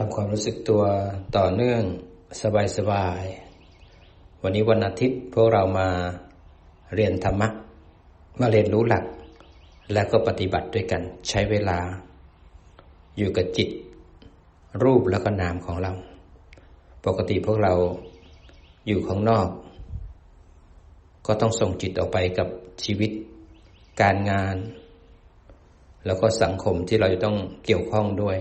ทำความรู้สึกตัวต่อเนื่องสบายๆ วันนี้วันอาทิตย์พวกเรามาเรียนธรรมะ มาเรียนรู้หลัก และก็ปฏิบัติด้วยกันใช้เวลา อยู่กับจิต รูปแล้วก็นามของเรา ปกติพวกเราอยู่ข้างนอก ก็ต้องส่งจิตออกไปกับชีวิต การงาน แล้วก็สังคมที่เราจะต้องเกี่ยวข้องด้วย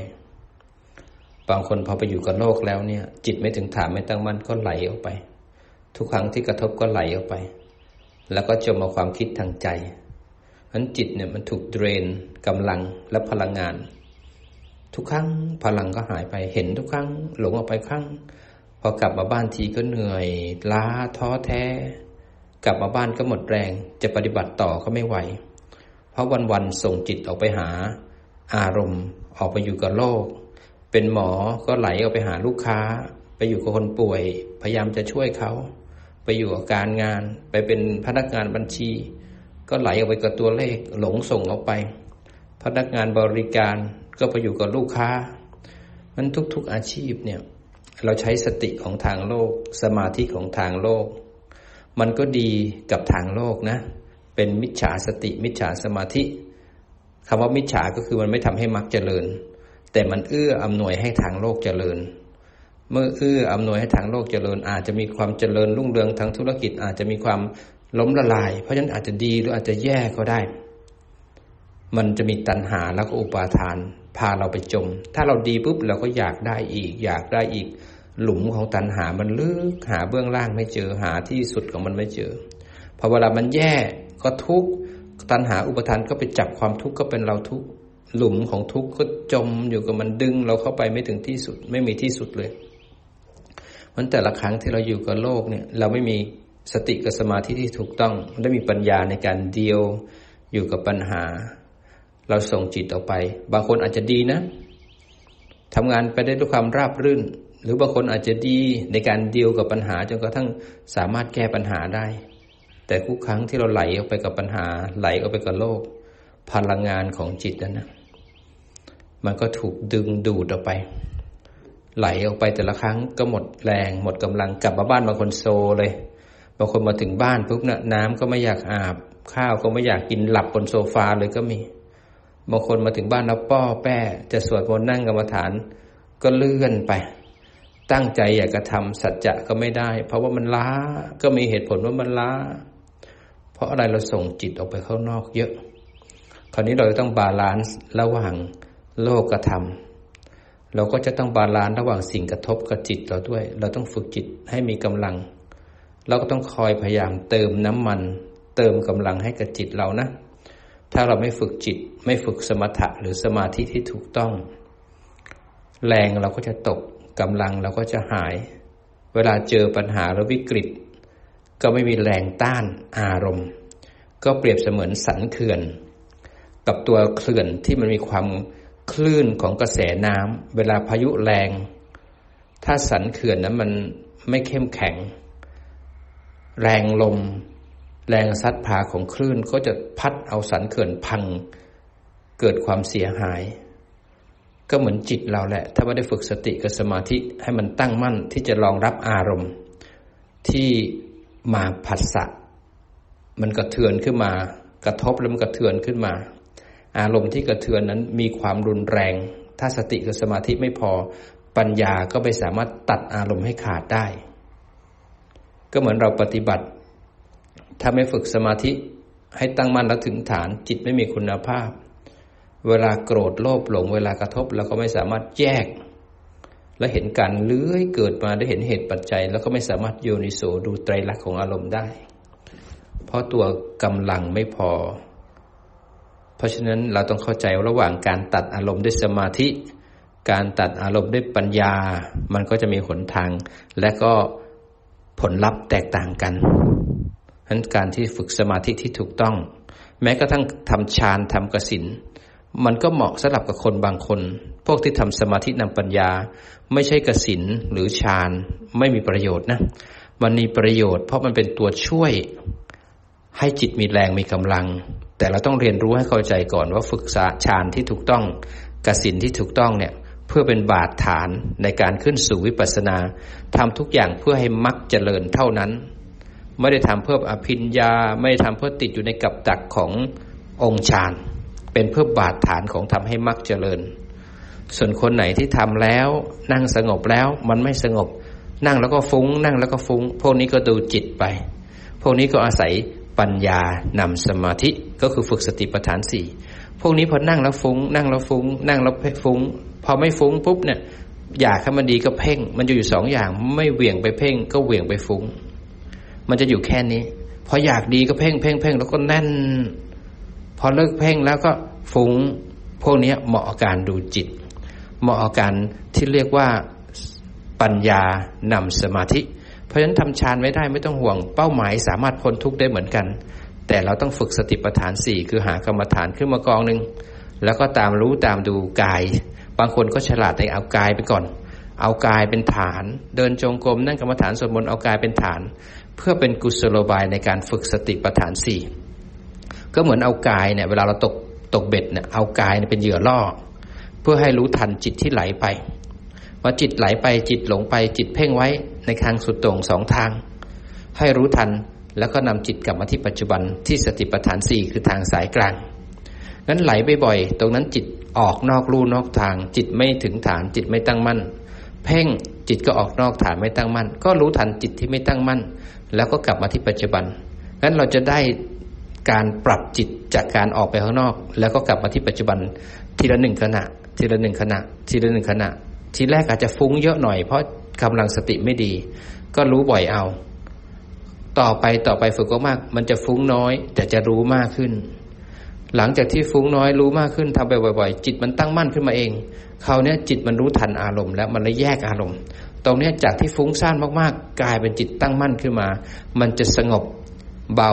บางคนพอไปอยู่กับโลกแล้วเนี่ย จิตไม่ถึงฐานไม่ตั้งมั่นก็ไหลออกไป ทุกครั้งที่กระทบก็ไหลออกไป แล้วก็จมมาความคิดทางใจนั้นจิตเนี่ยมันถูกเดรนกำลังและพลังงาน ทุกครั้งพลังก็หายไปเห็นทุกครั้ง หลงออกไปครั้ง พอกลับมาบ้านทีก็เหนื่อยล้าท้อแท้ กลับมาบ้านก็หมดแรงจะปฏิบัติต่อก็ไม่ไหว เพราะวันๆส่งจิตออกไปหา อารมณ์ออกไปอยู่กับโลก เป็นหมอก็ไหลออกไปหาลูกค้า ไปอยู่กับคนป่วย พยายามจะช่วยเขาไปอยู่กับการงาน ไปเป็นพนักงานบัญชี ก็ไหลออกไปกับตัวเลขหลงส่งออกไป พนักงานบริการก็ไปอยู่กับลูกค้ามันทุกๆอาชีพเนี่ยเราใช้สติของทางโลก สมาธิของทางโลก มันก็ดีกับทางโลกนะ เป็นมิจฉาสติมิจฉาสมาธิคำว่ามิจฉาก็คือมันไม่ทำให้มรรคเจริญ แต่มันเอื้ออำนวยให้ทางโลกเจริญ เมื่อเอื้ออำนวยให้ทางโลกเจริญ อาจจะมีความเจริญรุ่งเรืองทางธุรกิจ อาจจะมีความล้มละลาย เพราะฉะนั้นอาจจะดีหรืออาจจะแย่ก็ได้ มันจะมีตัณหาแล้วก็อุปาทาน พาเราไปจม ถ้าเราดีปุ๊บเราก็อยากได้อีก อยากได้อีก หลุมของตัณหามันลึกหาเบื้องล่างไม่เจอหาที่สุดของมันไม่เจอพอเวลามันแย่ก็ทุกข์ตัณหาอุปทานก็ไปจับความทุกข์ก็เป็นเราทุกข์ หลุมของทุกข์ก็จมอยู่กับมันดึง เราเข้าไปไม่ถึงที่สุด ไม่มีที่สุดเลยมันแต่ละครั้งที่เราอยู่กับโลกเนี่ย เราไม่มีสติกับสมาธิที่ถูกต้องไม่มีปัญญาในการเดียวอยู่กับปัญหา เราส่งจิตออกไป บางคนอาจจะดีนะทำงานไปได้ด้วยความราบรื่น หรือบางคนอาจจะดีในการเดียวกับปัญหาจนกระทั่งสามารถแก้ปัญหาได้ แต่ทุกครั้งที่เราไหลออกไปกับปัญหา ไหลออกไปกับโลก พลังงานของจิตนั้นนะ มันก็ถูกดึงดูดออกไป ไหลออกไปแต่ละครั้งก็หมดแรง หมดกำลังกลับมาบ้านบางคนโซเลยบางคนมาถึงบ้านปุ๊บนะน้ำก็ไม่อยากอาบ ข้าวก็ไม่อยากกินหลับบนโซฟาเลยก็มีบางคนมาถึงบ้านแล้วป้อแป้ จะสวดมนต์นั่งกรรมฐาน ก็เลื่อนไป ตั้งใจอยากกระทำสัจจะก็ไม่ได้ เพราะว่ามันล้าก็มีเหตุผลว่ามันล้า เพราะอะไรเราส่งจิตออกไปข้างนอกเยอะ คราวนี้เราต้องบาลานซ์ระหว่าง โลกธรรม เราก็จะต้องบาลานซ์ระหว่างสิ่งกระทบกับจิตเราด้วย เราต้องฝึกจิตให้มีกำลัง เราก็ต้องคอยพยายามเติมน้ำมัน เติมกำลังให้กับจิตเรานะ ถ้าเราไม่ฝึกจิต ไม่ฝึกสมถะหรือสมาธิที่ถูกต้อง แรงเราก็จะตกกำลังเราก็จะหาย เวลาเจอปัญหาหรือวิกฤต ก็ไม่มีแรงต้านอารมณ์ ก็เปรียบเสมือนสันเขื่อน กับตัวเขื่อนที่มันมีความ คลื่นของกระแสน้ำเวลาพายุแรง ถ้าสันเขื่อนนั้นมันไม่เข้มแข็ง แรงลม แรงซัดพาของคลื่นก็จะพัดเอาสันเขื่อนพัง เกิดความเสียหาย ก็เหมือนจิตเราแหละ ถ้าไม่ได้ฝึกสติกับสมาธิให้มันตั้งมั่นที่จะรองรับอารมณ์ ที่มาผัสสะมันกระเทือนขึ้นมา กระทบแล้วมันกระเทือนขึ้นมา อารมณ์ที่กระเทือนนั้นมีความรุนแรง ถ้าสติกับสมาธิไม่พอ ปัญญาก็ไม่สามารถตัดอารมณ์ให้ขาดได้ ก็เหมือนเราปฏิบัติ ถ้าไม่ฝึกสมาธิให้ตั้งมั่นและถึงฐานจิตไม่มีคุณภาพ เวลาโกรธโลภหลง เวลากระทบเราก็ไม่สามารถแยก และเห็นการเลื้อยเกิดมาได้เห็นเหตุปัจจัย แล้วก็ไม่สามารถโยนิโสดูไตรลักษณ์ของอารมณ์ได้ เพราะตัวกำลังไม่พอ เพราะฉะนั้นเราต้องเข้าใจระหว่างการตัดอารมณ์ด้วยสมาธิ การตัดอารมณ์ด้วยปัญญา มันก็จะมีหนทาง และก็ผลลัพธ์แตกต่างกันฉะนั้นการที่ฝึกสมาธิที่ถูกต้อง แม้กระทั่งทำฌานทำกสินมันก็เหมาะสำหรับกับคนบางคน พวกที่ทำสมาธินำปัญญา ไม่ใช่กสินหรือฌานไม่มีประโยชน์นะมันมีประโยชน์ เพราะมันเป็นตัวช่วยให้จิตมีแรงมีกำลัง แต่เราต้องเรียนรู้ให้เข้าใจก่อนว่าฝึกฌานที่ถูกต้องกสินที่ถูกต้องเนี่ยเพื่อเป็นบาดฐานในการขึ้นสู่วิปัสสนาทำทุกอย่างเพื่อให้มักเจริญเท่านั้น ไม่ได้ทำเพื่ออภิญญา ไม่ได้ทำเพื่อติดอยู่ในกับดักขององค์ฌานเป็นเพื่อบาดฐานของทำให้มักเจริญ ส่วนคนไหนที่ทำแล้ว นั่งสงบแล้วมันไม่สงบ นั่งแล้วก็ฟุง้ง นั่งแล้วก็ฟุง้ง พวกนี้ก็ดูจิตไป พวกนี้ก็อาศัย ปัญญานำสมาธิก็คือฝึกสติปัฏฐานสี่พวกนี้พอนั่งแล้วฟุง้ง นั่งแล้วฟุง้ง นั่งแล้วฟุง้ง พอไม่ฟุ้งปุ๊บเนี่ยอยากให้มันดีก็เพ่ง มันจะอยู่สองอย่าง ไม่เหวี่ยงไปเพ่ง ก็เหวี่ยงไปฟุง้ง มันจะอยู่แค่นี้ พออยากดีก็เพ่งเพ่งเพ่งแล้วก็แน่น พอเลิกเพ่งแล้วก็ฟุง้ง พวกนี้เหมาะอาการดูจิต เหมาะอาการที่เรียกว่าปัญญานำสมาธิ เพราะฉะนั้นทำฌานไม่ได้ไม่ต้องห่วง เป้าหมายสามารถพ้นทุกข์ได้เหมือนกัน แต่เราต้องฝึกสติปัฏฐานสี่คือหากรรมฐานขึ้นมากองหนึ่งแล้วก็ตามรู้ตามดูกาย บางคนก็ฉลาดในเอากายไปก่อน เอากายเป็นฐาน เดินจงกรมนั่งกรรมฐานสวดมนต์เอากายเป็นฐาน เพื่อเป็นกุศโลบายในการฝึกสติปัฏฐานสี่ก็เหมือนเอากายเนี่ยเวลาเราตกตกเบ็ดเนี่ยเอากายเป็นเหยื่อล่อ เพื่อให้รู้ทันจิตที่ไหลไป ว่าจิตไหลไปจิตหลงไปจิตเพ่งไว้ในทางสุดตรงสองทาง ให้รู้ทันแล้วก็นำจิตกลับมาที่ปัจจุบันที่สติปัฏฐานสี่คือทางสายกลางงั้นไหลไปบ่อยตรงนั้นจิตออกนอกรูนอกทาง จิตไม่ถึงฐานจิตไม่ตั้งมั่น เพ่งจิตก็ออกนอกฐานไม่ตั้งมั่น ก็รู้ทันจิตที่ไม่ตั้งมั่น แล้วก็กลับมาที่ปัจจุบันงั้นเราจะได้การปรับจิตจากการออกไปข้างนอก แล้วก็กลับมาที่ปัจจุบันทีละหนึ่งขณะ ทีละหนึ่งขณะ ทีละหนึ่งขณะ ทีแรกอาจจะฟุ้งเยอะหน่อยเพราะกำลังสติไม่ดี ก็รู้บ่อยเอา ต่อไปต่อไปฝึกก็มาก มันจะฟุ้งน้อย แต่จะรู้มากขึ้น หลังจากที่ฟุ้งน้อยรู้มากขึ้นทำไปบ่อย ๆ จิตมันตั้งมั่นขึ้นมาเองคราวนี้จิตมันรู้ทันอารมณ์แล้วมันเลยแยกอารมณ์ ตรงนี้จากที่ฟุ้งซ่านมากๆ กลายเป็นจิตตั้งมั่นขึ้นมา มันจะสงบ เบา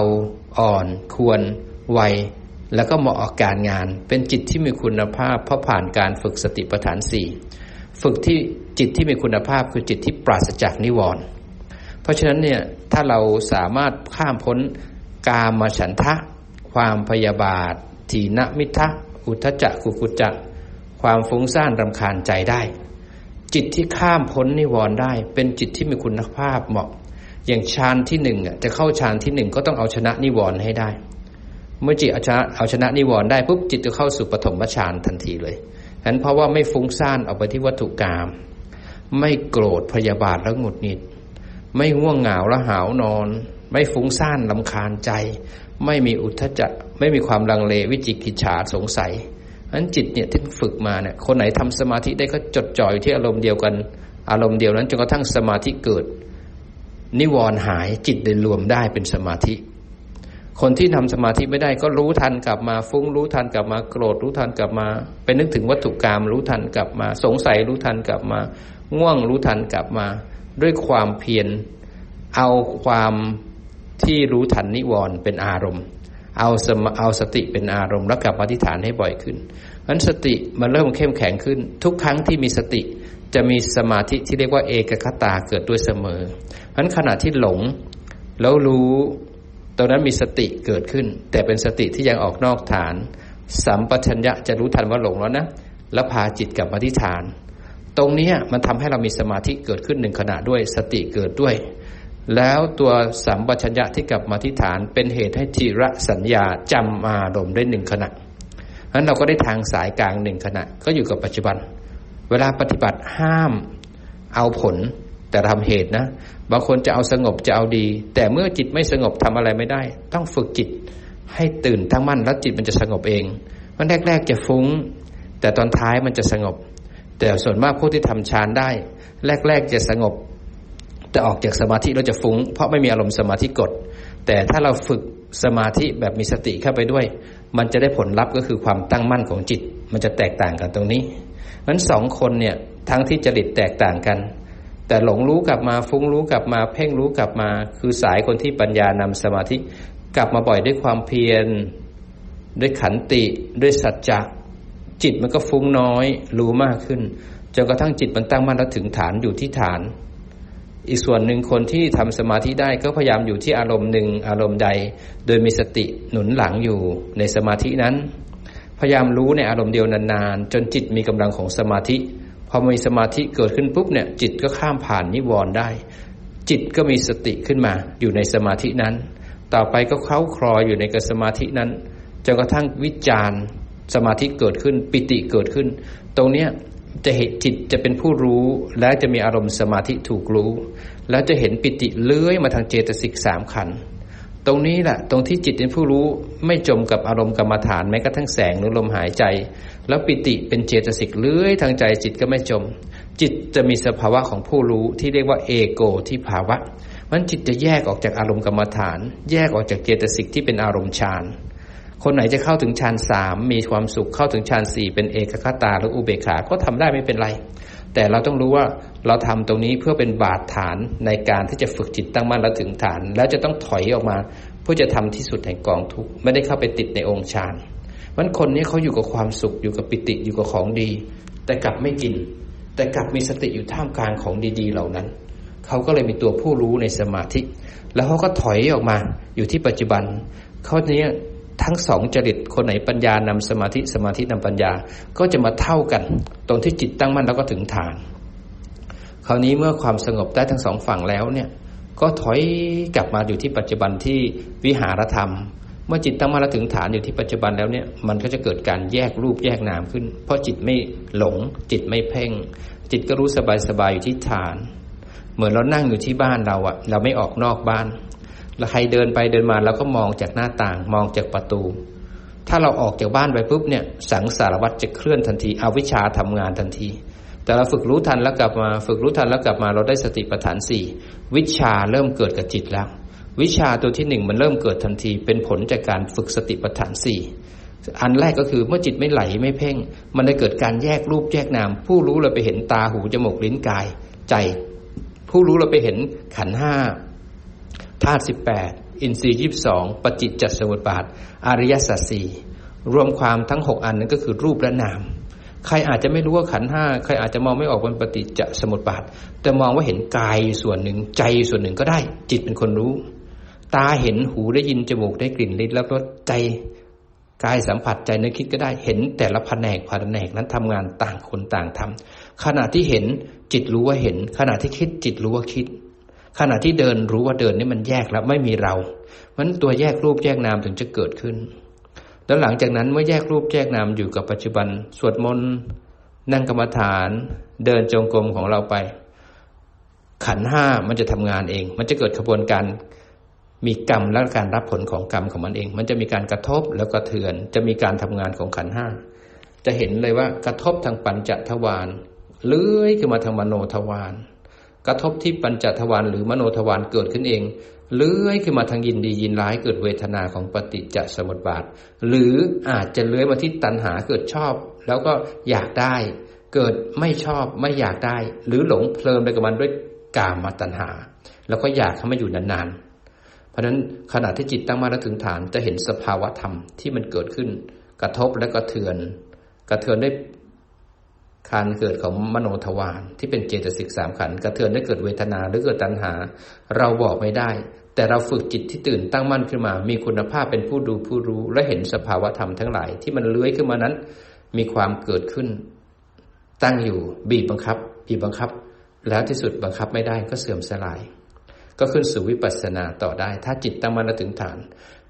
อ่อน ควรไวแล้วก็เหมาะกับการงาน เป็นจิตที่มีคุณภาพเพราะผ่านการฝึกสติปัฏฐานสี่ ฝึกที่จิตที่มีคุณภาพคือจิตที่ปราศจากนิวรณ์เพราะฉะนั้นเนี่ยถ้าเราสามารถข้ามพ้นกามฉันทะ ความพยาบาท ทีนมิทะอุทจักกุกุจักความฟุ้งซ่านรำคาญใจได้ จิตที่ข้ามพ้นนิวรณ์ได้ เป็นจิตที่มีคุณภาพเหมาะ อย่างฌานที่หนึ่งจะเข้าฌานที่หนึ่งก็ต้องเอาชนะนิวรณ์ให้ได้ เมื่อจิตเอาชนะเอาชนะนิวรณ์ได้ปุ๊บจิตจะเข้าสู่ปฐมฌานทันทีเลย ฉะนั้นเพราะว่าไม่ฟุ้งซ่านออกไปที่วัตถุกรรมไม่โกรธพยาบาทแล้วหงุดหงิด ไม่ง่วงเหงาและหาวนอน ไม่ฟุ้งซ่านลำคาญใจ ไม่มีอุทจักไม่มีความลังเลวิจิกิจฉาสงสัยนั้นจิตเนี่ยที่ฝึกมาเนี่ยคนไหนทำสมาธิได้ก็จดจ่อยที่อารมณ์เดียวกัน อารมณ์เดียวนั้นจนกระทั่งสมาธิเกิด นิวรณ์หายจิตได้รวมได้เป็นสมาธิ คนที่ทำสมาธิไม่ได้ก็รู้ทันกลับมาฟุ้งรู้ทันกลับมาโกรธรู้ทันกลับมา ไปนึกถึงวัตถุกรรมรู้ทันกลับมา สงสัยรู้ทันกลับมา ง่วงรู้ทันกลับมา ด้วยความเพียรเอาความที่รู้ทันนิวรณ์เป็นอารมณ์ เอาสมเอาสติเป็นอารมณ์แล้วกลับมาที่ฐานให้บ่อยขึ้นนั้นสติมันเริ่มเข้มแข็งขึ้น ทุกครั้งที่มีสติจะมีสมาธิที่เรียกว่าเอกคตาเกิดด้วยเสมอนั้นขณะที่หลงแล้วรู้ ตอนนั้นมีสติเกิดขึ้น แต่เป็นสติที่ยังออกนอกฐาน สัมปชัญญะจะรู้ทันว่าหลงแล้วนะแล้วพาจิตกลับมาที่ฐาน ตรงนี้มันทำให้เรามีสมาธิเกิดขึ้นหนึ่งขณะด้วย สติเกิดด้วย แล้วตัวสัมปชัญญะที่กลับมาที่ฐาน เป็นเหตุให้ทีระสัญญาจำอารมณ์ได้หนึ่งขณะนั้นเราก็ได้ทางสายกลางหนึ่งขณะ ก็อยู่กับปัจจุบัน เวลาปฏิบัติห้ามเอาผลแต่ทำเหตุนะ บางคนจะเอาสงบจะเอาดี แต่เมื่อจิตไม่สงบทำอะไรไม่ได้ ต้องฝึกจิตให้ตื่นทั้งมั่นแล้วจิตมันจะสงบเอง มันแรก ๆ จะฟุง้ง แต่ตอนท้ายมันจะสงบ แต่ส่วนมากผู้ที่ทำฌานได้ แรก ๆ จะสงบ แต่ออกจากสมาธิเราจะฟุง้ง เพราะไม่มีอารมณ์สมาธิกด แต่ถ้าเราฝึกสมาธิแบบมีสติเข้าไปด้วย มันจะได้ผลลัพธ์ก็คือความตั้งมั่นของจิต มันจะแตกต่างกันตรงนี้นั้นสองคนเนี่ยทั้งที่จริตแตกต่างกัน แต่หลงรู้กลับมาฟุ้งรู้กลับมา เพ่งรู้กลับมา คือสายคนที่ปัญญานำสมาธิกลับมาบ่อยด้วยความเพียร ด้วยขันติด้วยสัจจะจิตมันก็ฟุ้งน้อย รู้มากขึ้นจนกระทั่งจิตมันตั้งมั่นแล้วถึงฐานอยู่ที่ฐาน อีกส่วนหนึ่งคนที่ทำสมาธิได้ก็พยายามอยู่ที่อารมณ์หนึ่งอารมณ์ใด โดยมีสติหนุนหลังอยู่ในสมาธินั้น พยายามรู้ในอารมณ์เดียวนานๆ จนจิตมีกำลังของสมาธิ อมีสมาธิเกิดขึ้นปุ๊บเนี่ยจิตก็ข้ามผ่านนิวรณ์ได้ จิตก็มีสติขึ้นมาอยู่ในสมาธินั้น ต่อไปก็เข้าคลออยู่ในกสมาธินั้นจนกระทั่งวิจารสมาธิเกิดขึ้นปิติเกิดขึ้น ตรงเนี้ยจะเห็นจิตจะเป็นผู้รู้และจะมีอารมณ์สมาธิถูกรู้ แล้วจะเห็นปิติเลื้อยมาทางเจตสิกสามขันตรงนี้แหละตรงที่จิตเป็นผู้รู้ไม่จมกับอารมณ์กรรมฐานแม้กระทั่งแสงหรือลมหายใจ แล้วปิติเป็นเจตสิกเลื้อยทางใจจิตก็ไม่จม จิตจะมีสภาวะของผู้รู้ที่เรียกว่าเอโกที่ภาวะมันจิตจะแยกออกจากอารมณ์กรรมฐาน แยกออกจากเจตสิกที่เป็นอารมณ์ฌานคนไหนจะเข้าถึงฌานสามมีความสุขเข้าถึงฌานสี่เป็นเอกคตาหรืออุเบกขาก็ทำได้ไม่เป็นไร แต่เราต้องรู้ว่าเราทำตรงนี้เพื่อเป็นบาดฐานในการที่จะฝึกจิตตั้งมั่นและถึงฐาน แล้วจะต้องถอยออกมาเพื่อจะทำที่สุดแห่งกองทุกข์ไม่ได้เข้าไปติดในองค์ฌาน มันคนนี้เขาอยู่กับความสุขอยู่กับปิติอยู่กับของดี แต่กลับไม่กิน แต่กลับมีสติอยู่ท่ามกลางของดีๆ เหล่านั้น เขาก็เลยมีตัวผู้รู้ในสมาธิ แล้วเขาก็ถอยออกมาอยู่ที่ปัจจุบันเขาเนี้ยทั้งสองจริตคนไหนปัญญานำสมาธิสมาธินำปัญญาก็จะมาเท่ากัน ตรงที่จิตตั้งมั่นแล้วก็ถึงฐาน คราวนี้เมื่อความสงบได้ทั้งสองฝั่งแล้วเนี่ย ก็ถอยกลับมาอยู่ที่ปัจจุบันที่วิหารธรรม เมื่อจิตตั้งมั่นแล้วถึงฐานอยู่ที่ปัจจุบันแล้วเนี่ยมันก็จะเกิดการแยกรูปแยกนามขึ้น เพราะจิตไม่หลง จิตไม่เพ่ง จิตก็รู้สบายสบายอยู่ที่ฐาน เหมือนเรานั่งอยู่ที่บ้านเราอะเราไม่ออกนอกบ้านแล้วใครเดินไปเดินมาเราก็มองจากหน้าต่างมองจากประตู ถ้าเราออกจากบ้านไปปุ๊บเนี่ยสังสารวัตรจะเคลื่อนทันทีเอาวิชาทำงานทันที แต่เราฝึกรู้ทันแล้วกลับมา ฝึกรู้ทันแล้วกลับมาเราได้สติปัฏฐานสี่วิชาเริ่มเกิดกับจิตแล้ว วิชาตัวที่หนึ่งมันเริ่มเกิดทันที เป็นผลจากการฝึกสติปัฏฐานสี่อันแรกก็คือเมื่อจิตไม่ไหลไม่เพ่ง มันได้เกิดการแยกรูปแยกนาม ผู้รู้เราไปเห็นตาหูจมูกลิ้นกาย ใจ ผู้รู้เราไปเห็นขันห้าธาตุสิบแปดอินทรีย์ยีิบสองปฏิจจสมุปบาท อริยสัจสี่รวมความทั้งหกอันนั้นก็คือรูปและนาม ใครอาจจะไม่รู้ว่าขันห้าใครอาจจะมองไม่ออกเป็นปฏิจจสมุปบาท แต่มองว่าเห็นกายส่วนหนึ่งใจส่วนหนึ่งก็ได้ จิตเป็นคนรู้ ตาเห็นหูได้ยินจมูกได้กลิ่นลิ้นแล้วก็ใจกายสัมผัสใจนึกคิดก็ได้เห็นแต่ละแผนกแผนกนั้นทำงานต่างคนต่างทำขณะที่เห็นจิตรู้ว่าเห็น ขณะที่คิดจิตรู้ว่าคิด ขณะที่เดินรู้ว่าเดินนี่มันแยกแล้วไม่มีเรามันตัวแยกรูปแยกนามถึงจะเกิดขึ้น แล้วหลังจากนั้นเมื่อแยกรูปแยกนามอยู่กับปัจจุบัน สวดมนต์นั่งกรรมฐาน เดินจงกรมของเราไป ขันห้ามันจะทำงานเอง มันจะเกิดขบวนการ มีกรรมและการรับผลของกรรมของมันเอง มันจะมีการกระทบแล้วก็เถือน จะมีการทำงานของขันห้า จะเห็นเลยว่ากระทบทางปัญจทวารเลื้อยขึ้นมาทางมโนทวาร กระทบที่ปัญจทวารหรือมโนทวารเกิดขึ้นเอง เลื้อยขึ้นมาทางยินดียินร้ายเกิดเวทนาของปฏิจจสมุปบาท หรืออาจจะเลื้อยมาที่ตัณหาเกิดชอบ แล้วก็อยากได้ เกิดไม่ชอบไม่อยากได้ หรือหลงเพลินไปกับมันด้วยกามมาตัณหา แล้วก็อยากให้มันอยู่นานๆ เพราะนั้นขณะที่จิตตั้งมาแล้วถึงฐานจะเห็นสภาวะธรรมที่มันเกิดขึ้น กระทบและกระเทือน กระเทือนได้การเกิดของมโนทวารที่เป็นเจตสิกสามขันกระเทือนได้เกิดเวทนาหรือเกิดตัณหา เราบอกไม่ได้ แต่เราฝึกจิตที่ตื่นตั้งมั่นขึ้นมา มีคุณภาพเป็นผู้ดูผู้รู้ และเห็นสภาวะธรรมทั้งหลายที่มันเลื้อยขึ้นมานั้น มีความเกิดขึ้น ตั้งอยู่บีบบังคับบีบบังคับ แล้วที่สุดบังคับไม่ได้ก็เสื่อมสลาย ก็ขึ้นสู่วิปัสสนาต่อได้ ถ้าจิตตั้งมั่นแล้วถึงฐาน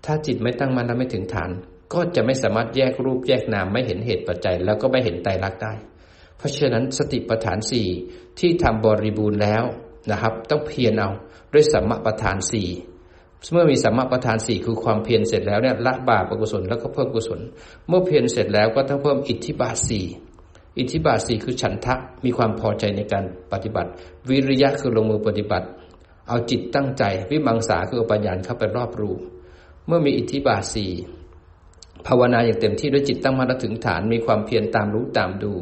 ถ้าจิตไม่ตั้งมั่นแล้วไม่ถึงฐาน ก็จะไม่สามารถแยกรูปแยกนามไม่เห็นเหตุปัจจัย แล้วก็ไม่เห็นไตรลักษณ์ได้ เพราะฉะนั้นสติปัฏฐานสี่ที่ทำบริบูรณ์แล้วนะครับ ต้องเพียรเอาด้วยสัมมาปัฏฐานสี่เมื่อมีสัมมาปัฏฐานสี่คือความเพียรเสร็จแล้วเนี่ยละบาปกุศลแล้วก็เพิ่มกุศล เมื่อเพียรเสร็จแล้วก็ต้องเพิ่มอิทธิบาทสี่อิทธิบาทสี่คือฉันทะมีความพอใจในการปฏิบัติ วิริยะคือลงมือปฏิบัติ เอาจิตตั้งใจ วิมังสาคือปัญญาเข้าไปรอบรู้ เมื่อมีอิทธิบาทสี่ภาวนาอย่างเต็มที่ด้วยจิตตั้งมั่นถึงฐานมีความเพียรตามรู้ตามดู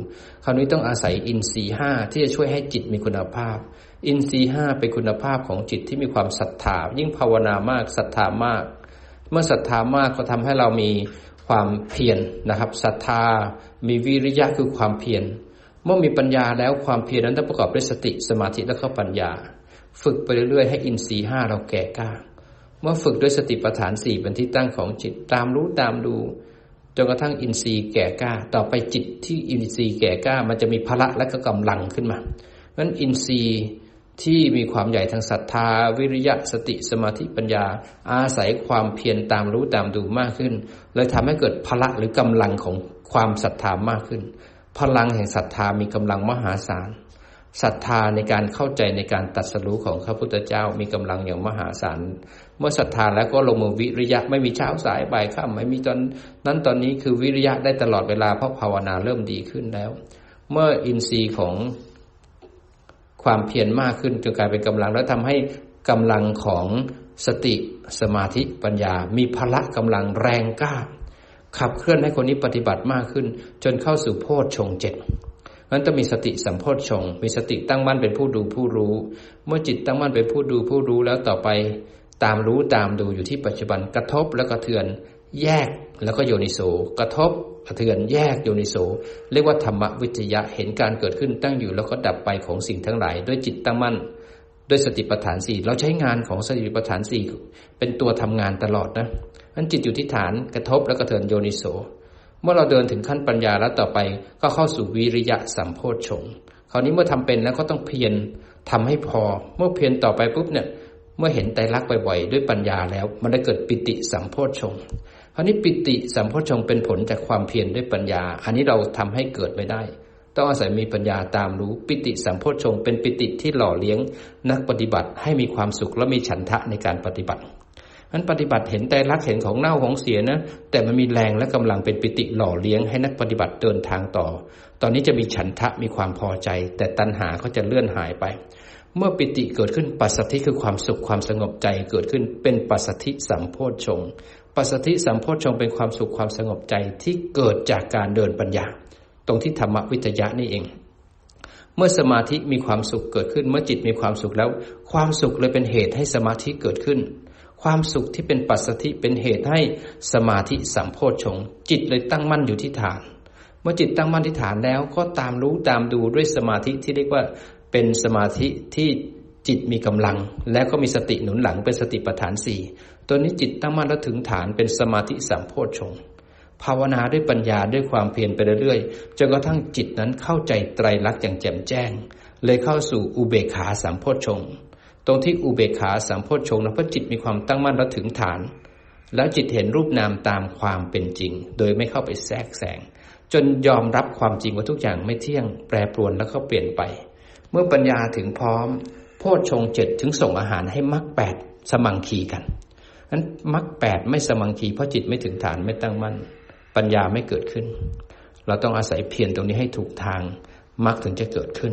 คราวนี้ต้องอาศัยอินทรีห้าที่จะช่วยให้จิตมีคุณภาพ อินทรีห้าเป็นคุณภาพของจิตที่มีความศรัทธายิ่งภาวนามากศรัทธามาก เมื่อศรัทธามากก็ทำให้เรามีความเพียรนะครับศรัทธา มีวิริยะคือความเพียรเมื่อมีปัญญาแล้วความเพียรนั้นต้องประกอบด้วยสติสมาธิและก็ปัญญา ฝึกไปเรื่อยๆให้อินทรีห้าเราแก่กล้า เมื่อฝึกด้วยสติปัฏฐานสี่เป็นที่ตั้งของจิตตามรู้ตามดูจนกระทั่งอินทรีย์แก่กล้า ต่อไปจิตที่อินทรีย์แก่กล้า มันจะมีพละและก็กำลังขึ้นมาเพราะนั้นอินทรีย์ที่มีความใหญ่ทางศรัทธา วิริยะสติสมาธิปัญญา อาศัยความเพียรตามรู้ตามดูมากขึ้นเลยทำให้เกิดพละหรือกำลังของความศรัทธามากขึ้น พลังแห่งศรัทธามีกำลังมหาศาล ศรัทธาในการเข้าใจในการตัดสรู้ของพระพุทธเจ้ามีกำลังอย่างมหาศาล เมื่อศรัทธาแล้วก็ลงมือวิริยะไม่มีเช้าสายบ่ายค่ำไม่มีตอนนั้นตอนนี้คือวิริยะได้ตลอดเวลาเพราะภาวนาเริ่มดีขึ้นแล้ว เมื่ออินทรีย์ของความเพียรมากขึ้นจนกลายเป็นกำลังแล้วทำให้กำลังของสติสมาธิปัญญา มีพละกำลังแรงกล้า ขับเคลื่อนให้คนนี้ปฏิบัติมากขึ้น จนเข้าสู่โพชฌงเจ็ด นั้นต้องมีสติสัมโพชฌงมีสติตั้งมั่นเป็นผู้ดูผู้รู้ เมื่อจิตตั้งมั่นเป็นผู้ดูผู้รู้แล้วต่อไป ตามรู้ตามดูอยู่ที่ปัจจุบันกระทบแล้วก็เทือน แยกแล้วก็โยนิโสกระทบกระเทือนแยกโยนิโสเรียกว่าธรรมวิจยะเห็นการเกิดขึ้นตั้งอยู่แล้วก็ดับไปของสิ่งทั้งหลายด้วยจิตตั้งมั่นด้วยสติปัฏฐานสี่เราใช้งานของสติปัฏฐานสี่เป็นตัวทำงานตลอดนะนั้นจิตอยู่ที่ฐานกระทบแล้วก็เทือนโยนิโส เมื่อเราเดินถึงขั้นปัญญาแล้วต่อไป ก็เข้าสู่วิริยะสัมโพชฌงคราวนี้เมื่อทำเป็นแล้วก็ต้องเพียรทำให้พอ เมื่อเพียรต่อไปปุ๊บเนี่ย เมื่อเห็นไตรลักษณ์บ่อยๆ ด้วยปัญญาแล้ว มันได้เกิดปิติสัมโพชฌงคราวนี้ปิติสัมโพชฌงเป็นผลจากความเพียรด้วยปัญญา อันนี้เราทำให้เกิดไม่ได้ ต้องอาศัยมีปัญญาตามรู้ปิติสัมโพชฌงเป็นปิติที่หล่อเลี้ยงนักปฏิบัติให้มีความสุขและมีฉันทะในการปฏิบัติ นั้นปฏิบัติเห็นแต่รักเห็นของเน่าของเสียนะ แต่มันมีแรงและกำลังเป็นปิติหล่อเลี้ยงให้นักปฏิบัติเดินทางต่อ ตอนนี้จะมีฉันทะมีความพอใจ แต่ตัณหาเขาจะเลื่อนหายไป เมื่อปิติเกิดขึ้นปัสสธิคือความสุขความสงบใจเกิดขึ้นเป็นปัสสธิสัมโพชฌงปัสสธิสัมโพชฌงเป็นความสุขความสงบใจที่เกิดจากการเดินปัญญา ตรงที่ธรรมวิทยะนี่เองเมื่อสมาธิมีความสุขเกิดขึ้น เมื่อจิตมีความสุขแล้ว ความสุขเลยเป็นเหตุให้สมาธิเกิดขึ้น ความสุขที่เป็นปัสสธิเป็นเหตุให้สมาธิสัมโพชฌงจิตเลยตั้งมั่นอยู่ที่ฐาน เมื่อจิตตั้งมั่นที่ฐานแล้วก็ตามรู้ตามดูด้วยสมาธิที่เรียกว่าเป็นสมาธิที่จิตมีกำลัง และก็มีสติหนุนหลังเป็นสติปัฏฐานสี่ตัวนี้จิตตั้งมั่นแล้วถึงฐานเป็นสมาธิสัมโพชฌงภาวนาด้วยปัญญาด้วยความเพียรไปเรื่อยๆจนกระทั่งจิตนั้นเข้าใจไตรลักษณ์อย่างแจ่มแจ้ง เลยเข้าสู่อุเบกขาสัมโพชฌง ตรงที่อุเบกขาสัมโพชฌงนะเพราะจิตมีความตั้งมั่นและถึงฐาน แล้วจิตเห็นรูปนามตามความเป็นจริง โดยไม่เข้าไปแทรกแซงจนยอมรับความจริงว่าทุกอย่างไม่เที่ยง แปรปรวนแล้วก็เปลี่ยนไป เมื่อปัญญาถึงพร้อม โพชฌงเจ็ดถึงส่งอาหารให้มรรคแปดสมังคีกันนั้นมรรคแปดไม่สมังคีเพราะจิตไม่ถึงฐานไม่ตั้งมั่น ปัญญาไม่เกิดขึ้น เราต้องอาศัยเพียรตรงนี้ให้ถูกทางมรรคถึงจะเกิดขึ้น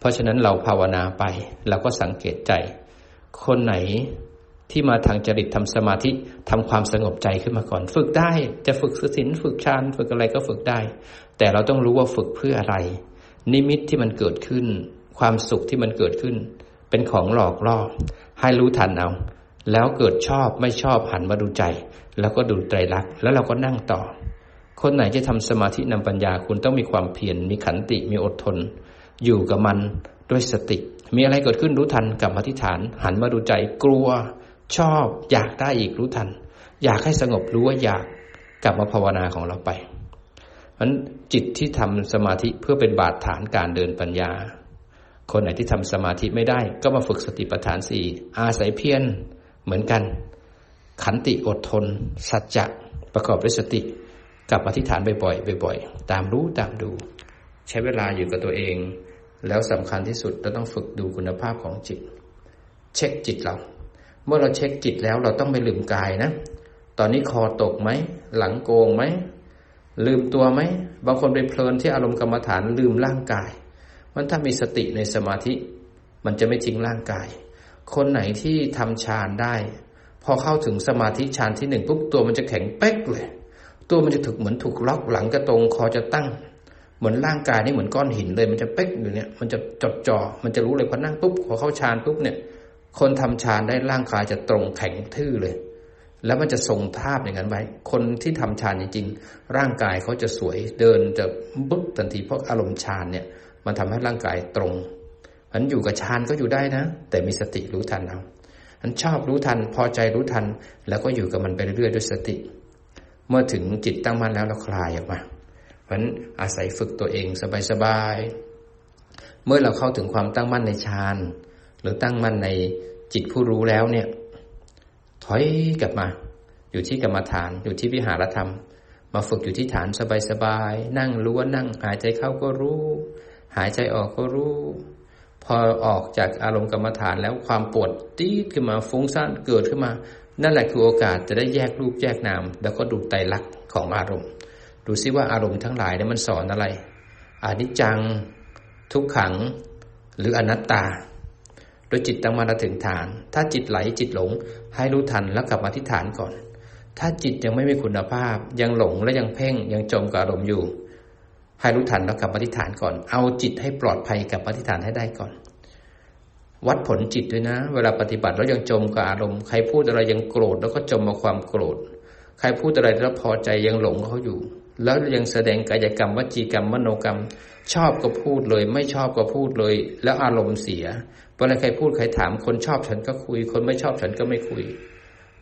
เพราะฉะนั้นเราภาวนาไปเราก็สังเกตใจ คนไหนที่มาทางจริตทำสมาธิทำความสงบใจขึ้นมาก่อน ฝึกได้จะฝึกศีลฝึกฌานฝึกอะไรก็ฝึกได้ แต่เราต้องรู้ว่าฝึกเพื่ออะไร นิมิตที่มันเกิดขึ้น ความสุขที่มันเกิดขึ้น เป็นของหลอกล่อให้รู้ทันเอาแล้วเกิดชอบไม่ชอบหันมาดูใจ แล้วก็ดูไตรลักษณ์แล้วเราก็นั่งต่อ คนไหนจะทำสมาธินำปัญญาคุณต้องมีความเพียรมีขันติมีอดทน อยู่กับมันด้วยสติ มีอะไรเกิดขึ้นรู้ทันกับอธิษฐาน หันมาดูใจกลัว ชอบ อยากได้อีกรู้ทัน อยากให้สงบรู้ว่าอยากกลับมาภาวนาของเราไปเพราะนั้นจิตที่ทำสมาธิเพื่อเป็นบาดฐานการเดินปัญญา คนไหนที่ทำสมาธิไม่ได้ ก็มาฝึกสติปัฏฐานสี่อาศัยเพียรเหมือนกัน ขันติอดทน สัจจะประกอบด้วยสติกับอธิษฐานบ่อยๆบ่อยๆ ตามรู้ตามดู ใช้เวลาอยู่กับตัวเอง แล้วสำคัญที่สุดเราต้องฝึกดูคุณภาพของจิต เช็คจิตเรา เมื่อเราเช็คจิตแล้วเราต้องไม่ลืมกายนะ ตอนนี้คอตกไหม หลังโกงไหม ลืมตัวไหม บางคนไปเพลินที่อารมณ์กรรมฐานลืมร่างกาย มันถ้ามีสติในสมาธิ มันจะไม่ทิ้งร่างกาย คนไหนที่ทำฌานได้ พอเข้าถึงสมาธิฌานที่หนึ่งปุ๊บตัวมันจะแข็งเป๊กเลย ตัวมันจะถูกเหมือนถูกล็อกหลังกระตรงคอจะตั้ง เหมือนร่างกายนี่เหมือนก้อนหินเลย มันจะเป๊กอยู่เนี่ย มันจะจดจ่อมันจะรู้เลยพอนั่งปุ๊บพอเข้าฌานปุ๊บเนี่ย คนทำฌานได้ร่างกายจะตรงแข็งทื่อเลย แล้วมันจะทรงภาพอย่างนั้นไว้ คนที่ทำฌานจริงๆ ร่างกายเขาจะสวยเดินจะบึ๊บทันทีเพราะอารมณ์ฌานเนี่ย มันทำให้ร่างกายตรงอันอยู่กับฌานก็อยู่ได้นะ แต่มีสติรู้ทันเอาอันชอบรู้ทันพอใจรู้ทัน แล้วก็อยู่กับมันไปเรื่อยๆด้วยสติ เมื่อถึงจิตตั้งมั่นแล้วเราคลายออกมา เพราะนั้นอาศัยฝึกตัวเองสบายๆ เมื่อเราเข้าถึงความตั้งมั่นในฌานหรือตั้งมั่นในจิตผู้รู้แล้วเนี่ย ถอยกลับมา อยู่ที่กรรมฐานอยู่ที่วิหารธรรม มาฝึกอยู่ที่ฐานสบายๆ นั่งล้วนนั่ง หายใจเข้าก็รู้ หายใจออกก็รู้ พอออกจากอารมณ์กรรมฐานแล้วความปวดตีดขึ้นมาฟุ้งซ่านเกิดขึ้นมา นั่นแหละคือโอกาสจะได้แยกรูปแยกนาม แล้วก็ดูไตรลักษณ์ของอารมณ์ ดูซิว่าอารมณ์ทั้งหลายเนี่ยมันสอนอะไรอนิจจัง ทุกขัง หรืออนัตตา โดยจิตตั้งมาถึงฐาน ถ้าจิตไหลจิตหลง ให้รู้ทันแล้วกลับมาที่ฐานก่อน ถ้าจิตยังไม่มีคุณภาพ ยังหลงและยังเพ่งยังจมกับอารมณ์อยู่ ให้รู้ทันแล้วกลับมาที่ฐานก่อน เอาจิตให้ปลอดภัยกับมาที่ฐานให้ได้ก่อน วัดผลจิตด้วยนะ เวลาปฏิบัติแล้วยังจมกับอารมณ์ ใครพูดอะไรยังโกรธแล้วก็จมมาความโกรธ ใครพูดอะไรแล้วพอใจยังหลงเขาอยู่ แล้วยังแสดงกายกรรมวจีกรรมมโนกรรม ชอบก็พูดเลย ไม่ชอบก็พูดเลย แล้วอารมณ์เสียเวลาใครพูดใครถามคนชอบฉันก็คุย คนไม่ชอบฉันก็ไม่คุย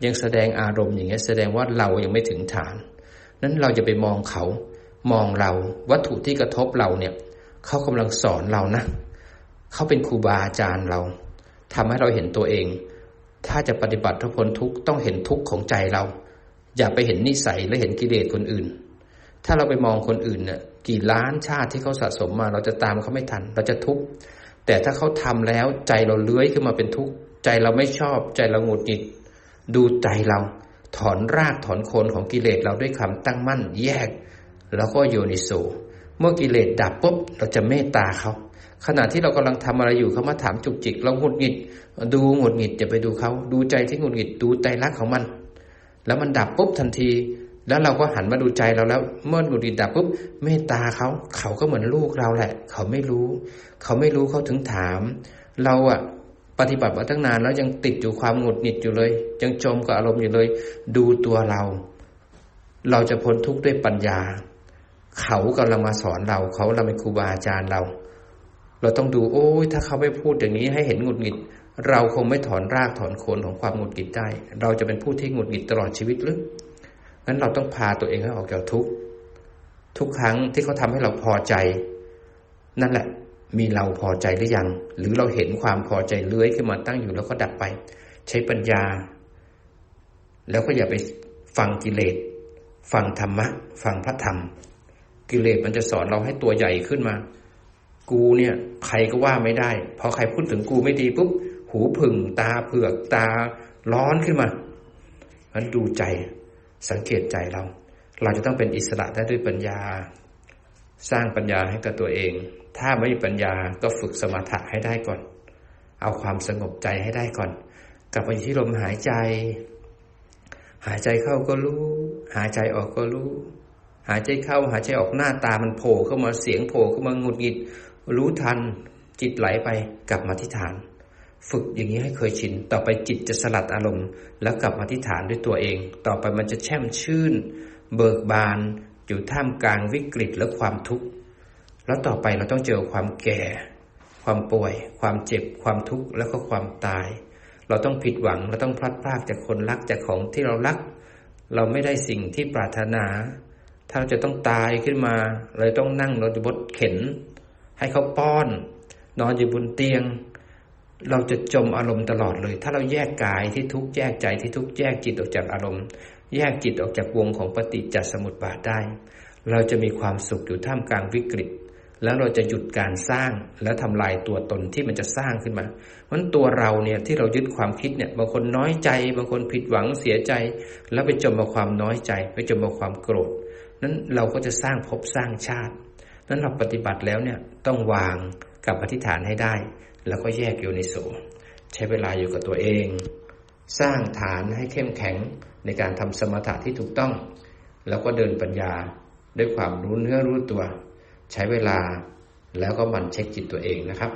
ยังแสดงอารมณ์อย่างเงี้ยแสดงว่าเรายังไม่ถึงฐาน นั้นเราจะไปมองเขา มองเราวัตถุที่กระทบเราเนี่ยเขากำลังสอนเรานะเขาเป็นครูบาอาจารย์เราทำให้เราเห็นตัวเอง ถ้าจะปฏิบัติทุกพ้นทุกต้องเห็นทุกข์ของใจเรา อย่าไปเห็นนิสัยและเห็นกิเลสคนอื่น ถ้าเราไปมองคนอื่นเนี่ยกี่ล้านชาติที่เขาสะสมมา เราจะตามเขาไม่ทัน เราจะทุกข์แต่ถ้าเขาทำแล้วใจเราเลื้อยขึ้นมาเป็นทุกข์ใจเราไม่ชอบ ใจเราหงุดหงิด ดูใจเรา ถอนรากถอนโคนของกิเลสเราด้วยคำตั้งมั่น แยก แล้วก็โยนิโสเมื่อกิเลสดับปุ๊บเราจะเมตตาเขาขณะที่เรากำลังทำอะไรอยู่เขามาถามจุกจิก เราหงุดหงิด ดูหงุดหงิดอย่าไปดูเขาดูใจที่หงุดหงิดดูใจรักของมัน แล้วมันดับปุ๊บทันที แล้วเราก็หันมาดูใจเราแล้ว เมื่อหงุดหงิดดับปุ๊บเมตตาเขาเขาก็เหมือนลูกเราแหละ เขาไม่รู้ เขาไม่รู้เขาถึงถาม เราอะปฏิบัติมาตั้งนานแล้วยังติดอยู่ความหงุดหงิดอยู่เลย ยังจมกับอารมณ์อยู่เลย ดูตัวเรา เราจะพ้นทุกข์ด้วยปัญญา เขากำลังมาสอนเรา เขาเราเป็นครูบาอาจารย์เรา เราต้องดูโอ้ยถ้าเขาไม่พูดอย่างนี้ให้เห็นหงุดหงิด เราคงไม่ถอนรากถอนโคนของความหงุดหงิดได้ เราจะเป็นผู้ที่หงุดหงิดตลอดชีวิตหรือ นั้นเราต้องพาตัวเองให้ออกจากทุกข์ทุกครั้งที่เขาทาให้เราพอใจ นั่นแหละ มีเราพอใจหรือยัง หรือเราเห็นความพอใจเลื้อยขึ้นมาตั้งอยู่แล้วก็ดับไป ใช้ปัญญา แล้วก็อย่าไปฟังกิเลสฟังธรรมะ ฟังพระธรรม กิเลสมันจะสอนเราให้ตัวใหญ่ขึ้นมา กูเนี่ย ใครก็ว่าไม่ได้ พอใครพูดถึงกูไม่ดีปุ๊บหูผึ่งตาเผือกตาร้อนขึ้นมามันดูใจ สังเกตใจเรา เราจะต้องเป็นอิสระได้ด้วยปัญญา สร้างปัญญาให้กับตัวเอง ถ้าไม่มีปัญญาก็ฝึกสมถะให้ได้ก่อน เอาความสงบใจให้ได้ก่อน กลับไปที่ลมหายใจ หายใจเข้าก็รู้ หายใจออกก็รู้ หายใจเข้าหายใจออกหน้าตามันโผล่เข้ามาเสียงโผล่เข้ามาหงุดหงิด รู้ทันจิตไหลไปกลับมาที่ฐาน ฝึกอย่างนี้ให้เคยชิน ต่อไปจิตจะสลัดอารมณ์ แล้วกลับมาที่ฐานด้วยตัวเอง ต่อไปมันจะแช่มชื่น เบิกบาน อยู่ท่ามกลางวิกฤตและความทุกข์ แล้วต่อไปเราต้องเจอความแก่ ความป่วย ความเจ็บ ความทุกข์ แล้วก็ความตาย เราต้องผิดหวัง เราต้องพลัดพรากจากคนรักจากของที่เรารัก เราไม่ได้สิ่งที่ปรารถนา ถ้าเราจะต้องตายขึ้นมา เราต้องนั่งรถบดเข็น ให้เขาป้อน นอนอยู่บนเตียง เราจะจมอารมณ์ตลอดเลย ถ้าเราแยกกายที่ทุกแยกใจที่ทุกแยกจิตออกจากอารมณ์ แยกจิตออกจากวงของปฏิจจสมุปบาทได้ เราจะมีความสุขอยู่ท่ามกลางวิกฤต แล้วเราจะหยุดการสร้างและทำลายตัวตนที่มันจะสร้างขึ้นมา เพราะตัวเราเนี่ยที่เรายึดความคิดเนี่ยบางคนน้อยใจ บางคนผิดหวังเสียใจ แล้วไปจมมาความน้อยใจ ไปจมมาความโกรธ นั้นเราก็จะสร้างภพสร้างชาติ นั้นเราปฏิบัติแล้วเนี่ยต้องวางกับอธิษฐานให้ได้ แล้วก็แยกโยนิโสใช้เวลาอยู่กับตัวเอง สร้างฐานให้เข้มแข็งในการทำสมถะที่ถูกต้อง แล้วก็เดินปัญญาด้วยความรู้เนื้อรู้ตัว ใช้เวลาแล้วก็มันเช็คจิตตัวเองนะครับ